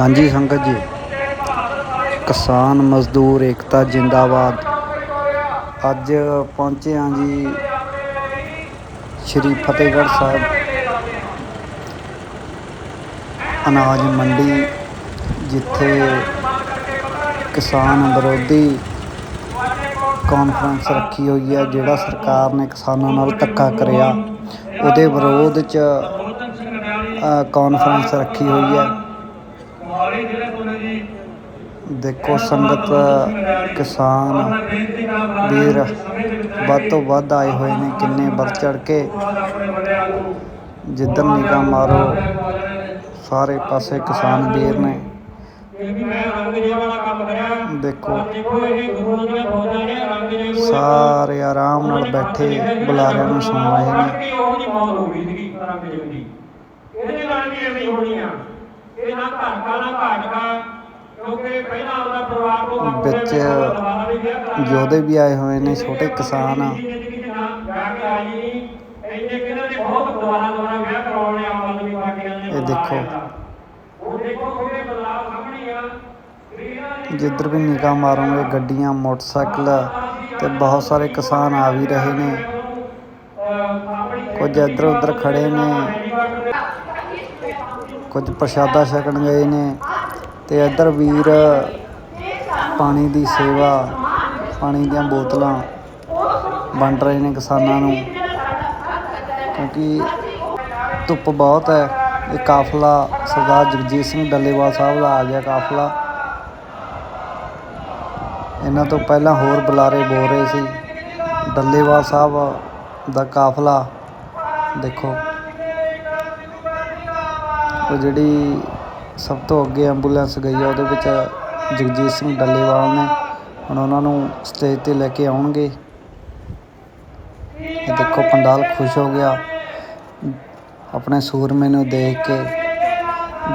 ਹਾਂਜੀ, ਸੰਗਤ ਜੀ। ਕਿਸਾਨ ਮਜ਼ਦੂਰ ਏਕਤਾ ਜਿੰਦਾਬਾਦ। ਅੱਜ ਪਹੁੰਚੇ ਹਾਂ ਜੀ ਸ਼੍ਰੀ ਫਤਿਹਗੜ੍ਹ ਸਾਹਿਬ। ਅਨਾਜ ਮੰਡੀ, ਜਿੱਥੇ ਕਿਸਾਨ ਵਿਰੋਧੀ ਕਾਨਫਰੰਸ ਰੱਖੀ ਹੋਈ ਹੈ, ਜਿਹੜਾ ਸਰਕਾਰ ਨੇ ਕਿਸਾਨਾਂ ਨਾਲ ਧੱਕਾ ਕਰਿਆ। ਉਹਦੇ ਵਿਰੋਧ 'ਚ ਕਾਨਫਰੰਸ ਰੱਖੀ ਹੋਈ ਹੈ ਮੋਹਾਲੀ ਜ਼ਿਲ੍ਹੇ ਤੋਂ ਨੇ ਜੀ ਦੇਖੋ ਸੰਗਤ, ਕਿਸਾਨ, ਵੀਰ, ਵੱਧ ਤੋਂ ਵੱਧ ਆਏ ਹੋਏ ਨੇ, ਕਿੰਨੇ ਵੱਧ ਚੜ ਕੇ। ਜਿੱਧਰ ਨਿਗਾਹ ਮਾਰੋ, ਸਾਰੇ ਪਾਸੇ ਕਿਸਾਨ ਵੀਰ ਨੇ। ਦੇਖੋ, ਸਾਰੇ ਆਰਾਮ ਨਾਲ ਬੈਠੇ ਬੁਲਾਰਿਆਂ ਨੂੰ, ਸੁਣ ਰਹੇ ਨੇ। ਕਿ ਮੌਤ ਹੋ ਗਈ ਸੀ ਰੰਗਜੇ ਦੀ ਇਹਦੇ ਨਾਲ ਵੀ ਐਵੇਂ ਹੋਣੀ ਆ ਇਹ ਨਾ ਘਾਟਾ ਨਾ ਘਾਟਾ ਕਿਉਂਕਿ ਵਿੱਚ। ਯੋਧੇ ਵੀ ਆਏ ਹੋਏ ਨੇ ਛੋਟੇ ਕਿਸਾਨ ਆ। ਇਹ ਦੇਖੋ। ਜਿੱਧਰ ਵੀ ਨਿਗਾਹ ਮਾਰੋਗੇ ਗੱਡੀਆਂ ਮੋਟਰਸਾਈਕਲ ਤੇ ਬਹੁਤ ਸਾਰੇ ਕਿਸਾਨ ਆ ਵੀ ਰਹੇ ਨੇ। ਕੁਝ ਇੱਧਰ ਉੱਧਰ ਖੜੇ ਨੇ। ਕੁਝ ਪ੍ਰਸ਼ਾਦਾ ਛਕਣ ਗਏ ਨੇ। ਤੇ ਇੱਧਰ ਵੀਰ ਪਾਣੀ ਦੀ ਸੇਵਾ, ਪਾਣੀ ਦੀਆਂ ਬੋਤਲਾਂ ਵੰਡ ਰਹੇ ਨੇ ਕਿਸਾਨਾਂ ਨੂੰ। ਕਿਉਂਕਿ ਧੁੱਪ ਬਹੁਤ ਹੈ। ਇਹ ਕਾਫਲਾ ਸਰਦਾਰ ਜਗਜੀਤ ਸਿੰਘ ਡੱਲੇਵਾਲ ਸਾਹਿਬ ਦਾ ਆ ਗਿਆ ਕਾਫਲਾ। ਇਹਨਾਂ ਤੋਂ ਪਹਿਲਾਂ ਹੋਰ ਬੁਲਾਰੇ ਬੋਲ ਰਹੇ ਸੀ। ਡੱਲੇਵਾਲ ਸਾਹਿਬ ਦਾ ਕਾਫਲਾ ਦੇਖੋ। ਉਹ ਜਿਹੜੀ ਸਭ ਤੋਂ ਅੱਗੇ ਐਂਬੂਲੈਂਸ ਗਈ ਆ, ਉਹਦੇ ਵਿੱਚ ਜਗਜੀਤ ਸਿੰਘ ਡੱਲੇਵਾਲ ਨੇ। ਹੁਣ ਉਹਨਾਂ ਨੂੰ ਸਟੇਜ ਤੇ ਲੈ ਕੇ ਆਉਣਗੇ। ਇਹ ਦੇਖੋ, ਪੰਡਾਲ ਖੁਸ਼ ਹੋ ਗਿਆ। ਆਪਣੇ ਸੂਰਮੇ ਨੂੰ ਦੇਖ ਕੇ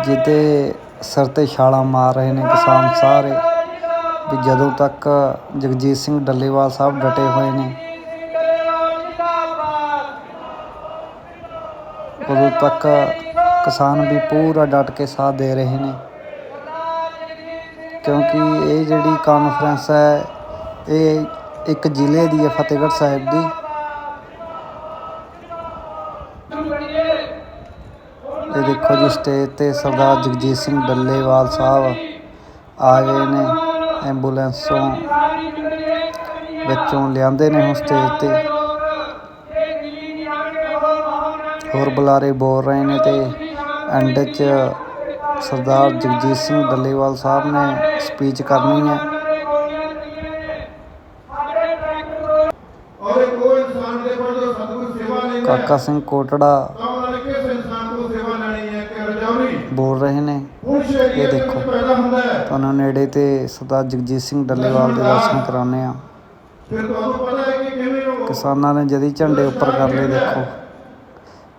ਜਿਹਦੇ ਸਿਰ ਤੇ ਛਾਲਾਂ ਮਾਰ ਰਹੇ ਨੇ ਕਿਸਾਨ ਸਾਰੇ, ਵੀ ਜਦੋਂ ਤੱਕ ਜਗਜੀਤ ਸਿੰਘ ਡੱਲੇਵਾਲ ਸਾਹਿਬ ਡਟੇ ਹੋਏ ਨੇ, ਉਦੋਂ ਤੱਕ ਕਿਸਾਨ ਵੀ ਪੂਰਾ ਡਟ ਕੇ ਸਾਥ ਦੇ ਰਹੇ ਨੇ। ਕਿਉਂਕਿ ਇਹ ਜਿਹੜੀ ਕਾਨਫਰੰਸ ਹੈ, ਇਹ ਇੱਕ ਜ਼ਿਲ੍ਹੇ ਦੀ ਹੈ, ਫਤਿਹਗੜ੍ਹ ਸਾਹਿਬ ਦੀ। ਇਹ ਦੇਖੋ ਜੀ ਸਟੇਜ ਤੇ ਸਰਦਾਰ ਜਗਜੀਤ ਸਿੰਘ ਡੱਲੇਵਾਲ ਸਾਹਿਬ ਆ ਗਏ ਨੇ, ਐਂਬੂਲੈਂਸੋਂ ਵਿੱਚੋਂ ਲਿਆਂਦੇ ਨੇ ਹੁਣ ਸਟੇਜ ਤੇ। ਹੋਰ ਬੁਲਾਰੇ ਬੋਲ ਰਹੇ ਨੇ ਤੇ ਐਂਡ 'ਚ ਸਰਦਾਰ ਜਗਜੀਤ ਸਿੰਘ ਡੱਲੇਵਾਲ ਸਾਹਿਬ ਨੇ ਸਪੀਚ ਕਰਨੀ ਹੈ। ਕਾਕਾ ਸਿੰਘ ਕੋਟੜਾ ਬੋਲ ਰਹੇ ਨੇ। ਦੇ ਦੇਖੋ। ਤੁਹਾਨੂੰ ਨੇੜੇ ਤੇ ਸਰਦਾਰ ਜਗਜੀਤ ਸਿੰਘ ਡੱਲੇਵਾਲ ਦੇ ਦਰਸ਼ਨ ਕਰਾਉਂਦੇ ਆ ਕਿਸਾਨਾਂ ਨੇ ਜਦੀ ਝੰਡੇ ਉੱਪਰ ਕਰ ਲਏ ਦੇਖੋ।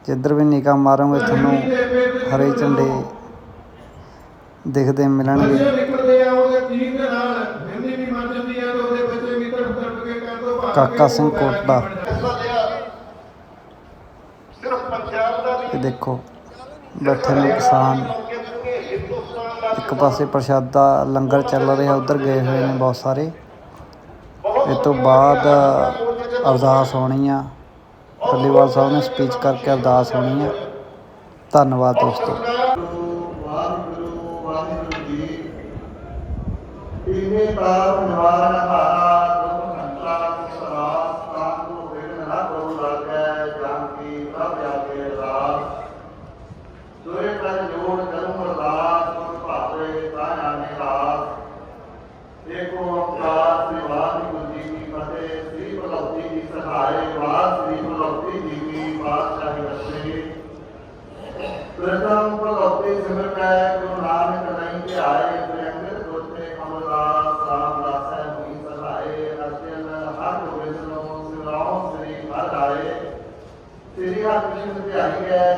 ਜਿੱਧਰ ਵੀ ਨਿਗਾਹ ਮਾਰੋਗੇ ਤੁਹਾਨੂੰ ਹਰੇ ਝੰਡੇ ਦਿਖਦੇ ਮਿਲਣਗੇ। ਬੱਚੇ ਨਿਕਲਦੇ ਆ ਉਹਦੇ ਤੀਰ ਦੇ ਨਾਲ ਹਿੰਦੀ ਵੀ ਮਰ ਜਾਂਦੀ ਹੈ ਤੇ ਉਹਦੇ ਬੱਚੇ ਵੀ ਤੜਫ ਤੜਫ ਕੇ ਕਰ ਦੋ ਭਾਗ ਕਾਕਾ ਸਿੰਘ ਕੋਟੜਾ ਸਿਰਫ ਪੰਜਾਬ ਦਾ ਇਹ ਦੇਖੋ ਬੈਠੇ ਨੇ ਕਿਸਾਨ। ਇੱਕ ਪਾਸੇ ਪ੍ਰਸ਼ਾਦਾ ਲੰਗਰ ਚੱਲ ਰਿਹਾ ਉਧਰ ਗਏ ਹੋਏ ਨੇ ਬਹੁਤ ਸਾਰੇ। ਇਹ ਤੋਂ ਬਾਅਦ ਅਰਦਾਸ ਹੋਣੀ ਆ। ਡੱਲੇਵਾਲ ਸਾਹਿਬ ਨੇ ਸਪੀਚ ਕਰਕੇ ਅਰਦਾਸ ਹੋਣੀ ਆ। ਧੰਨਵਾਦ ਦੋਸਤੋ। ਵਾਹਿਗੁਰੂ ਵਾਹਿਗੁਰੂ ਜੀ। ਇਨੇ ਤਾਰ ਨਿਵਾਰਨ ਹਾਰਾ ਸ੍ਰੀ ਧਿਆਈ ਹੈ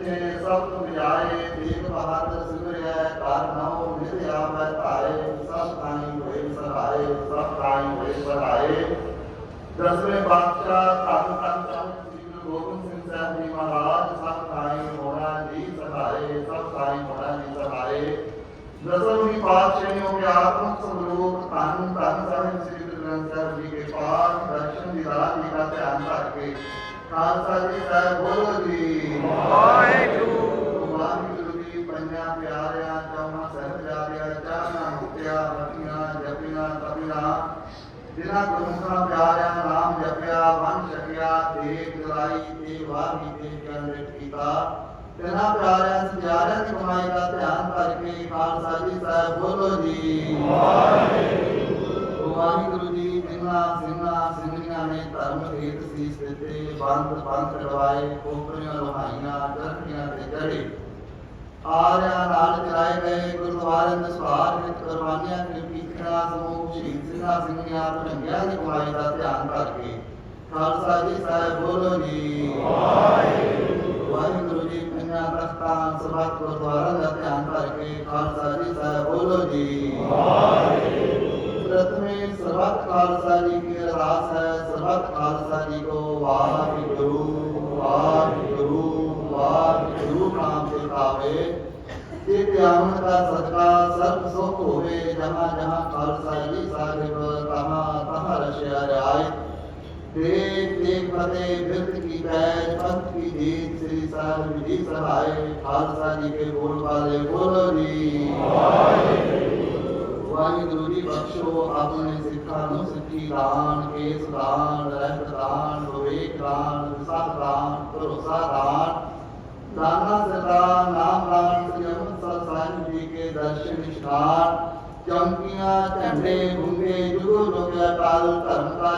ਜਿਸ ਸਭ ਤੁਮ ਜਾਏ ਦੇਵ ਬਹਾਦਰ ਸਿਮਰਿਆ ਕਰ ਨਾਉ ਨਿਤ ਆਵੈ ਧਾਰੇ ਸਭ ਤਾਈ ਹੋਏ ਸਹਾਏ ਸਭ ਥਾਈ ਹੋਏ ਸਹਾਏ ਦਸਵੇਂ ਬਾਦਸ਼ਾਹ ਪੰਜਾਂ ਪਿਆਰਿਆਂ, ਚੌਹਾਂ ਸਹਿਬਜ਼ਾਦਿਆਂ ਚਾਰਾਂ ਮੁਕਤਿਆਂ ਮਤੀਆਂ ਜਪੀਆਂ, ਤਪੀਆਂ। ਜਿਨ੍ਹਾਂ ਗੁਰਮੁਖਾਂ ਪਿਆਰਿਆਂ ਨਾਮ ਜਪਿਆ, ਵੰਡ ਛਕਿਆ, ਦੇਖ ਜਲਾਈ ਤੇ ਵਾਹੀ ਤੇ ਗਿਆਨ ਕੀਤਾ। ਤਿਨਾਂ ਪਿਆਰਿਆਂ ਸਜਾਰਿਆਂ ਦੀ ਕਮਾਈ ਦਾ ਧਿਆਨ ਕਰਕੇ ਖਾਲਸਾ ਜੀ ਸਾਹਿਬ ਬੋਲੋ ਜੀ। ਵਾਹਿਗੁਰੂ। ਜੀ, ਜਿਨ੍ਹਾਂ ਸਿੰਘਾਂ ਸਿੰਘੀਆਂ ਨੇ ਧਰਮ ਹੇਤ ਸੀਸ ਦਿੱਤੇ ਬੰਦ ਬੰਦ ਕਢਵਾਏ ਕੋਪਰੀਆਂ ਲੋਹਾਈਆਂ ਚਰਖੀਆਂ ਤੇ ਚੜੇ। ਆਰਿਆਂ ਨਾਲ ਚਲਾਏ ਗਏ ਗੁਰਦੁਆਰਿਆਂ ਦੇ ਵਿੱਚ ਕੁਰਬਾਨੀਆਂ ਤੇ ਕੀਤੀਆਂ ਸਮੂਹ ਸ਼ਹੀਦ ਸਿੰਘਾਂ ਸਿੰਘੀਆਂ ਭਜੰਗਿਆਂ ਦੀ ਕਮਾਈ ਦਾ ਧਿਆਨ ਕਰਕੇ ਖਾਲਸਾ ਜੀ ਸਾਹਿਬ ਬੋਲੋ ਜੀ। ਵਾਹਿਗੁਰੂ ਜੀ ਪੰਜਾਂ ਤਖਤਾਂ ਸਭਾ ਗੁਰਦੁਆਰਾ ਦਾ ਧਿਆਨ ਕਰਕੇ ਖਾਲਸਾ ਜੀ ਸਾਹਿਬ ਬੋਲੋ ਜੀ। ਪ੍ਰਥਮੇ ਸਰਬੱਤ ਖਾਲਸਾ ਜੀ ਕੀ ਅਰਦਾਸ ਹੈ, ਸਰਬੱਤ ਖਾਲਸਾ ਜੀ ਕੋ ਵਾਹਿਗੁਰੂ ਵਾਹਿਗੁਰੂ ਵਾਹਿਗੁਰੂ ਨਾਮ ਤੇ ਤੇ ਪਿਆਮਤ ਦਾ ਸਦਕਾ ਸਰਬ ਸੁਖ ਹੋਵੇ। ਜਹਾਂ ਜਹਾਂ ਖਾਲਸਾ ਜੀ ਸਾਹਿਬ ਤਹਾਂ ਤਹਾਂ ਰਸ਼ਿਆ ਰਾਏ ਦੇਖ ਦੇਖ ਫਤਿਹ ਬਿਰਤ ਕੀ ਪੈਜ ਪੰਥ ਕੀ ਜੀਤ ਸ੍ਰੀ ਸਾਹਿਬ ਜੀ ਸਹਾਏ। ਖਾਲਸਾ ਜੀ ਕੇ ਬੋਲ ਵਾਲੇ ਬੋਲੋ ਜੀ। ਵਾਹਿਗੁਰੂ ਜੀ ਬਖਸ਼ੋ ਆਪਣੇ ਸਿੱਖਾਂ ਨੂੰ ਸਿੱਖੀ ਦਾਨ, ਕੇਸ ਦਾਨ, ਰਹਿਤ ਦਾਨ, ਵਿਵੇਕ ਦਾਨ ਵਿਸਾਖ ਦਾਨ, ਭਰੋਸਾ ਦਾਨ। ਦਾਨਾ ਸਦਾ ਨਾਮ ਦਾਨ ਸ੍ਰੀ ਅੰਮ੍ਰਿਤਸਰ ਸਾਹਿਬ ਜੀ ਕੇ ਦਰਸ਼ਨ ਇਸ਼ਨਾਨ ਚੌਂਕੀਆਂ ਝੰਡੇ ਗੁੰਗੇ ਜੁਗੋ ਲੋਕਿਆ ਕਾਲ ਧਰਮ ਦਾ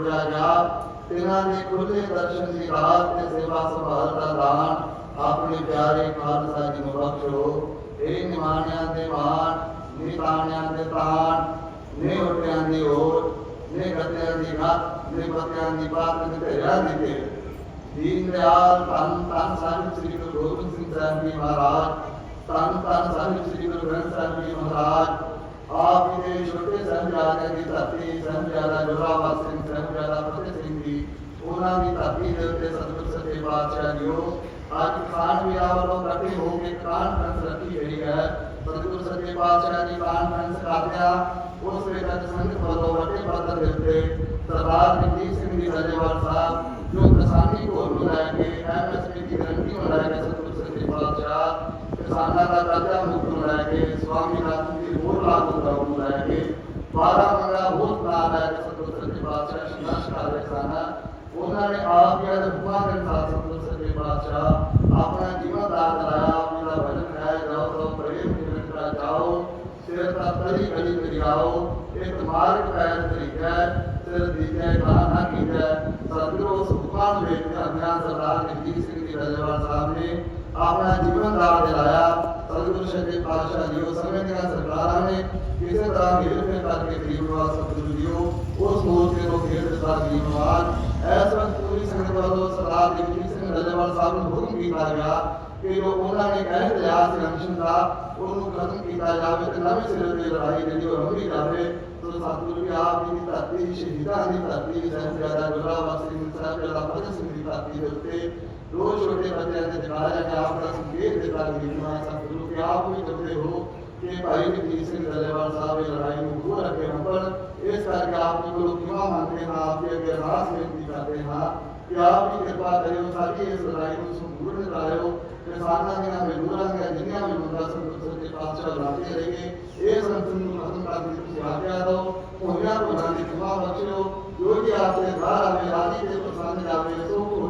ਜੋੜਿਆ ਗਿਆ ਤਿਨਾਂ ਦੇ ਖੁੱਲੇ ਦਰਸ਼ਨ ਦੀ ਰਾਤ ਤੇ ਸੇਵਾ ਸੰਭਾਲ ਦਾ ਦਾਨ, ਆਪਣੇ ਪਿਆਰੇ ਖਾਲਸਾ ਜੀ ਨੂੰ ਬਖਸ਼ੋ। ਇਹ ਨਿਮਾਣਿਆਂ ਦੇ ਮਾਣ, ਨਿਤਾਣਿਆਂ ਦੇ ਤਾਣ, ਨੇ ਉੱਟਿਆਂ ਦੀ ਓਟ ਨੇ ਗੱਤਿਆਂ ਦੀ ਗੱਤ ਨੇ ਬੱਤਿਆਂ ਦੀ ਬਾਤ ਨੇ ਤੇਰਿਆਂ ਦੀ ਤੇ ਦੀਨ ਦਿਆਲ ਧੰਨ ਧੰਨ ਸਾਹਿਬ ਸ੍ਰੀ ਗੁਰੂ ਗੋਬਿੰਦ ਸਿੰਘ ਸਾਹਿਬ ਜੀ ਮਹਾਰਾਜ, ਧੰਨ ਧੰਨ ਸਾਹਿਬ ਸ੍ਰੀ ਗੁਰੂ ਗ੍ਰੰਥ ਸਾਹਿਬ ਜੀ ਮਹਾਰਾਜ ਆਪ ਜੀ ਦੇ ਛੋਟੇ ਸਾਹਿਬਜ਼ਾਦਿਆਂ ਦੀ ਧਰਤੀ, ਸਾਹਿਬਜ਼ਾਦਾ ਜੋਰਾਵਰ ਸਿੰਘ, ਸਾਹਿਬਜ਼ਾਦਾ ਫਤਿਹ ਸਿੰਘ ਜੀ, ਉਹਨਾਂ ਦੀ ਧਰਤੀ ਦੇ ਉੱਤੇ ਸਤਿਗੁਰ ਸੱਚੇ ਪਾਤਸ਼ਾਹ ਜੀਓ। ਅੱਜ ਖਾਨ ਵਿਆਹ ਵੱਲੋਂ ਇਕੱਠੇ ਹੋ ਕੇ ਕਾਨਫਰੰਸ ਰੱਖੀ ਗਈ ਹੈ। ਸਤਿਗੁਰ ਸੱਚੇ ਪਾਤਸ਼ਾਹ ਜੀ ਕਾਨਫਰੰਸ ਕਰਦਿਆਂ ਉਸ ਵਿੱਚ ਸੰਗਤ ਵੱਲੋਂ ਵੱਡੇ ਪੱਧਰ ਦੇ ਉੱਤੇ ਸਰਦਾਰ ਜਗਜੀਤ ਸਿੰਘ ਜੀ ਰਾਜੇਵਾਲ ਸਾਹਿਬ ਜੋ ਕਿਸਾਨੀ ਘੋਲ ਨੂੰ ਲੈ ਕੇ ਐਮਐਸਪੀ ਦੀ ਗਰੰਟੀ ਨੂੰ ਲੈ ਕੇ ਸਤਿਗੁਰ ਸੱਚੇ ਪਾਤਸ਼ਾਹ। ਕਿਸਾਨਾਂ ਦਾ ਕਰਜ਼ਾ ਮੁਕਤ ਨੂੰ ਲੈ ਕੇ ਸਵਾਮੀ ਨਾਥ ਦੀ ਹੋਰ ਲਾਗੂ ਕਰਾਉਣ ਨੂੰ ਲੈ ਕੇ 12 ਮੰਗਾ ਹੋਰ ਨਾ ਲੈ ਕੇ ਸਤਿਗੁਰ ਸੱਚੇ ਪਾਤਸ਼ਾਹ ਸੰਘਰਸ਼ ਕਰ ਰਹੇ ਸਨ ਉਹਨਾਂ ਨੇ ਆਪ ਜੀ ਦੇ ਹੁਕਮਾਂ ਦੇ ਅਨੁਸਾਰ ਸਤਿਗੁਰ ਸੱਚੇ ਪਾਤਸ਼ਾਹ ਆਪਣਾ ਜੀਵਨ ਦਾਨ ਕਰਾਇਆ ਮੇਰਾ ਭਜਨ ਹੈ ਜਾਓ ਤੋ ਪ੍ਰੇਮ ਨਿਰੰਤਰ ਕਰਾ ਜਾਓ ਸਿਰ ਤਾਂ ਤਰੀ ਕਰੀ ਕਰਿਆਓ ਇੱਕ ਮਾਰਗ ਪੈਰ ਤਰੀਕਾ ਸਿਰ ਦੀਜੈ ਕਹਾ ਨਾ ਸਤਿਗੁਰੂ ਉਸ ਵੇਖ ਕੇ ਅਗਿਆਨ ਸਰਦਾਰ ਜਗਜੀਤ ਸਿੰਘ ਜੀ ਰਾਜੇਵਾਲ ਸਾਹਿਬ ਨੇ ਆਪਣਾ ਜੀਵਨ ਦਾਨ ਦਿਲਾਇਆ ਸਤਿਗੁਰੂ ਸੱਚੇ ਪਾਤਸ਼ਾਹ ਜੀ ਉਹ ਸਮੇਂ ਦੀਆਂ ਸਰਕਾਰਾਂ ਨੇ ਕਿਸੇ ਤਰ੍ਹਾਂ ਹੇਰ ਕਰਕੇ ਗਰੀਬ ਨਵਾਜ਼ ਸਤਿਗੁਰੂ ਜੀ ਉਸ ਮੋਰਚੇ ਨੂੰ ਘੇਰ ਦਿੱਤਾ ਗਰੀਬ ਨਵਾਜ਼ ਇਸ ਵਕਤ ਪੂਰੀ ਸੰਗਤ ਵੱਲੋਂ ਸਰਦਾਰ ਜਗਜੀਤ ਸਿੰਘ ਰਾਜੇਵਾਲ ਸਾਹਿਬ ਨੂੰ ਹੁਕਮ ਕੀਤਾ ਗਿਆ ਕਿ ਜੋ ਉਹਨਾਂ ਨੇ ਕਹਿ ਲਿਆ ਸੀ ਅੰਸ਼ਨ ਦਾ, ਉਹਨੂੰ ਖਤਮ ਕੀਤਾ ਜਾਵੇ ਤੇ ਨਵੇਂ ਸਿਰੇ ਤੇ ਲੜਾਈ ਜਿਹੜੀ ਉਹ ਰੰਭੀ ਜਾਵੇ। ਤੋ ਸਤਿਗੁਰੂ ਜੀ, ਆਪ ਜੀ ਦੀ ਧਰਤੀ, ਸ਼ਹੀਦਾਂ ਦੀ ਧਰਤੀ ਸਾਹਿਬਜ਼ਾਦਾ ਗੁਰਦਾਸ ਸਿੰਘ ਸਾਹਿਬ ਦਾ ਸਿੰਘ ਦੀ ਧਰਤੀ ਦੇ ਉੱਤੇ ਦੋ ਛੋਟੇ ਬੱਚਿਆਂ ਦੇ ਜਨਾਜ਼ਾ ਨੇ ਆਪ ਦਾ ਸੰਕੇਤ ਦਿੱਤਾ ਗਰੀਬ ਨਵਾਜ਼ ਸਤਿਗੁਰੂ ਕਿ ਆਪ ਵੀ ਕਰਦੇ ਹੋ ਕਿ ਭਾਈ ਜਗਜੀਤ ਸਿੰਘ ਦਲੇਵਾਲ ਸਾਹਿਬ ਇਹ ਲੜਾਈ ਨੂੰ ਦੂਰ ਰੱਖੇ ਹਨ ਪਰ ਇਸ ਕਰਕੇ ਆਪ ਜੀ ਕੋਲੋਂ ਕਿਹਾ ਮੰਗਦੇ ਹਾਂ ਆਪ ਜੀ ਅੱਗੇ ਅਰਦਾਸ ਬੇਨਤੀ ਕਰਦੇ ਹਾਂ ਕਿ ਆਪ ਜੀ ਕਿਰਪਾ ਕਰਿਓ ਸਾਡੀ ਇਸ ਲੜਾਈ ਨੂੰ ਸੰਪੂਰਨ ਕਰਾਇਓ ਕਿਸਾਨਾਂ ਦੀਆਂ ਮਜ਼ਦੂਰਾਂ ਦੀਆਂ ਜਿੰਨੀਆਂ ਵੀ ਮੰਗਾਂ ਸੰਤੁਸ਼ਟ ਸੱਚੇ ਪਾਤਸ਼ਾਹ ਲਾਤੇ ਰਹੀਏ ਇਹ ਸੰਤਨ ਨੂੰ ਖਤਮ ਕਰਨ ਦੀ ਤੁਸੀਂ ਆਗਿਆ ਦਿਓ ਹੋਈਆਂ ਭੁੱਲਾਂ ਦੀ ਖਿਮਾ ਬਖਸ਼ਿਓ ਜੋ ਕਿ ਆਪ ਦੇ ਘਰ ਆਵੇ ਰਾਜੀ ਤੇ ਪਸੰਦ ਜਾਵੇ ਸੋ ਹੋਵੇ ਨਾਮ